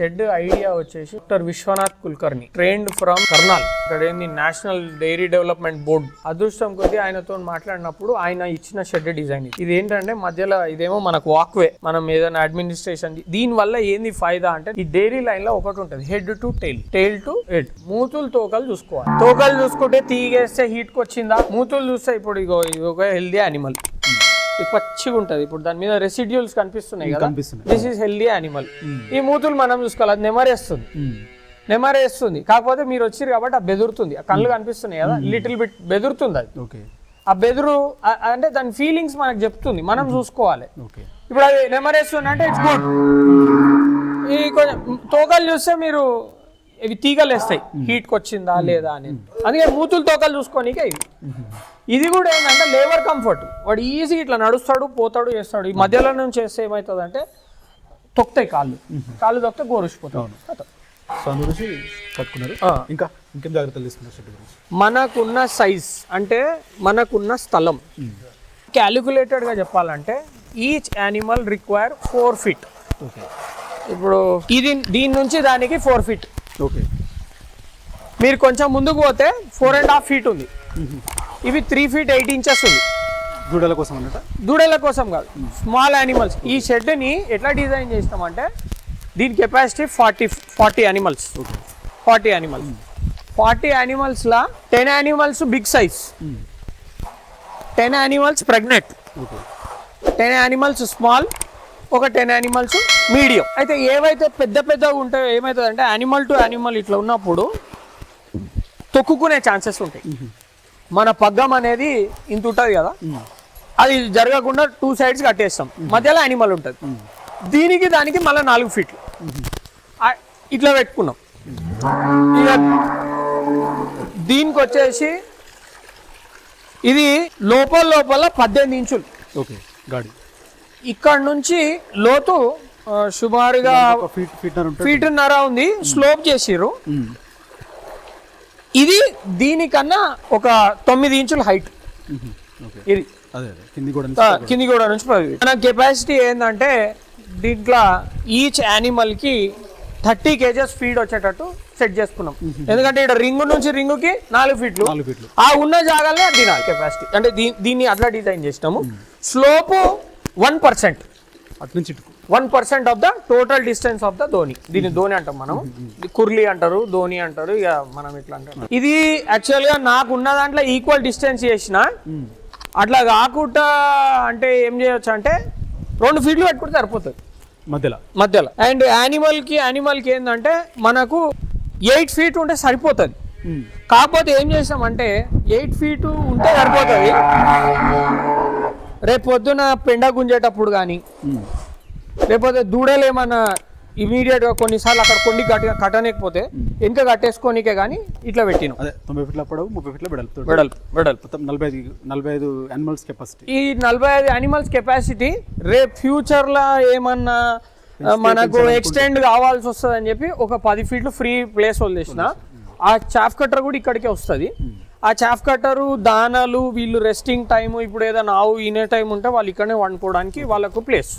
Head idea వచ్చేసి doctor Vishwanath Kulkarni trained from Karnal. ఇక్కడ ఏంది? National dairy development board. అదృష్టం కొద్ది ఆయనతో మాట్లాడినప్పుడు ఆయన ఇచ్చిన షెడ్ డిజైన్ ఇది. ఏంటంటే మధ్యలో ఇదేమో మనకు వాక్వే. మనం ఏదైనా అడ్మినిస్ట్రేషన్ దీని వల్ల ఏంది ఫైదా అంటే ఈ డైరీ లైన్లో ఒకటి ఉంటుంది. Head to tail tail to head. మూతులు తోకలు చూసుకోవాలి. తోకలు చూసుకుంటే తీగేస్తే హీట్కి వచ్చిందా మూతులు చూస్తే ఇప్పుడు ఇగో ఇది ఒక హెల్దీ యానిమల్ ఇది పచ్చిగా ఉంటది. ఇప్పుడు దాని మీద రెసిడ్యూల్స్ కనిపిస్తున్నాయి కదా. దిస్ ఈస్ హెల్దీ యానిమల్ ఈ మూతులు మనం చూసుకోవాలి. అది నెమరేస్తుంది నెమరేస్తుంది కాకపోతే మీరు వచ్చిరు కాబట్టి ఆ బెదురుతుంది. ఆ కళ్ళు కనిపిస్తున్నాయి కదా. లిటిల్ బిట్ బెదురుతుంది అది. ఓకే. ఆ బెదురు అంటే దాని ఫీలింగ్స్ మనకు చెప్తుంది. మనం చూసుకోవాలి. ఇప్పుడు అది నెమరేస్తుంది అంటే ఇట్స్ గుడ్ ఈ కొంచెం తోకలు చూస్తే మీరు ఇవి తీగలు వేస్తాయి హీట్కి వచ్చిందా లేదా అని అందుకే మూతులు తోకలు చూసుకోనికే ఇది ఇది కూడా ఏంటంటే లేబర్ కంఫర్ట్. వాడు ఈజీ ఇట్లా నడుస్తాడు పోతాడు చేస్తాడు. ఈ మధ్యలో నుంచి చేస్తే ఏమవుతుందంటే తొక్కుతాయి కాళ్ళు. కాళ్ళు తొక్కితే గోరుసిపోతాడు సో అందు గురించి కట్టుకున్నారు ఆ. ఇంకా ఇంకేం జాగ్రత్తలు తీసుకున్నారు షెడ్ గురించి? మనకున్న సైజ్ అంటే మనకున్న స్థలం. క్యాలిక్యులేటెడ్గా చెప్పాలంటే each animal require four feet. ఇప్పుడు ఇది దీని నుంచి దానికి ఫోర్ ఫీట్. ఓకే. మీరు కొంచెం ముందుకు పోతే ఫోర్ అండ్ హాఫ్ ఫీట్ ఉంది. ఇవి త్రీ ఫీట్ ఎయిట్ ఇంచెస్ ఉంది. దూడల కోసం అన్నట? దూడల కోసం కాదు. స్మాల్ యానిమల్స్ ఈ షెడ్ని ఎట్లా డిజైన్ చేస్తామంటే దీని capacity forty forty animals forty animals forty యానిమల్స్లా ten animals big size ten animals pregnant ten animals small ఒక టెన్ యానిమల్స్ మీడియం అయితే ఏవైతే పెద్ద పెద్దగా ఉంటాయో ఏమవుతుంది అంటే యానిమల్ టు యానిమల్ ఇట్లా ఉన్నప్పుడు తొక్కుకునే ఛాన్సెస్ ఉంటాయి. మన పగ్గం అనేది ఇంత ఉంటుంది కదా? అది జరగకుండా టూ సైడ్స్ కట్టేస్తాం. మధ్యలో యానిమల్ ఉంటుంది. దీనికి దానికి మళ్ళీ నాలుగు ఫీట్లు ఆ, ఇట్లా పెట్టుకున్నాం. ఇక దీనికి వచ్చేసి ఇది లోపల లోపల పద్దెనిమిది ఇంచులు. ఓకే గాడి ఇక్కడ నుంచి లోతు సుమారుగా ఒక ఫీట్ ఫీట్ ఉంటుంది ఫీట్ నర ఉంది స్లోప్ చేసిర్రు. ఇది దీనికన్నా ఒక తొమ్మిది ఇంచుల హైట్ ఇది. కింది కూడా నుంచి మన కెపాసిటీ ఏంటంటే దీంట్లో ఈచ్ యానిమల్కి థర్టీ కేజెస్ ఫీడ్ వచ్చేటట్టు సెట్ చేసుకున్నాం. ఎందుకంటే ఇక్కడ రింగ్ నుంచి రింగుకి నాలుగు ఫీట్లు నాలుగు ఫీట్లు ఆ ఉన్న జాగాలనే అది తినాలి కెపాసిటీ అంటే దీన్ని అట్లా డిజైన్ చేసినాము. Slope one percent. One percent of the total distance of the Dhoni దీన్ని ధోని అంటాం మనం. కుర్లీ అంటారు ధోని అంటారు ఇక మనం ఇట్లా అంటాం. ఇది యాక్చువల్గా నాకు ఉన్న దాంట్లో ఈక్వల్ డిస్టెన్స్ చేసిన. అట్లా కాకుండా అంటే ఏం చేయొచ్చు అంటే రెండు ఫీట్లు పెట్టుకుంటే సరిపోతుంది. మధ్యలో. మధ్యలో. అండ్ యానిమల్కి యానిమల్కి ఏంటంటే మనకు ఎయిట్ ఫీట్ ఉంటే సరిపోతుంది. మ్మ్. కాకపోతే ఏం చేసామంటే ఎయిట్ ఫీట్ ఉంటే సరిపోతుంది. రేపు పొద్దున పెండ గుంజేటప్పుడు కానీ. లేకపోతే దూడలు ఏమన్నా ఇమీడియట్గా కొన్నిసార్లు అక్కడ కొండి కట్ట కట్టలేకపోతే వెనుక కట్టేసుకోనికే కానీ ఇట్లా పెట్టినాం. అదే తొంభై ఫీట్ల పొడవు ముప్పై ఫీట్ల వెడల్పు వెడల్పు వెడల్పు. మొత్తం నలభై ఐదు నలభై ఐదు యానిమల్స్ కెపాసిటీ ఈ నలభై ఐదు యానిమల్స్ కెపాసిటీ రేపు ఫ్యూచర్లో ఏమన్నా మనకు ఎక్స్టెండ్ కావాల్సి వస్తుంది అని చెప్పి ఒక పది ఫీట్లు ఫ్రీ ప్లేస్ వదిలేసిన. ఆ చాఫ్ కట్టర్ కూడా ఇక్కడికే వస్తుంది. ఆ చాఫ్ కట్టరు దానాలు వీళ్ళు రెస్టింగ్ టైము ఇప్పుడు ఏదైనా ఆవు ఈనే టైం ఉంటే వాళ్ళు ఇక్కడనే వండుకోవడానికి వాళ్ళకు ప్లేస్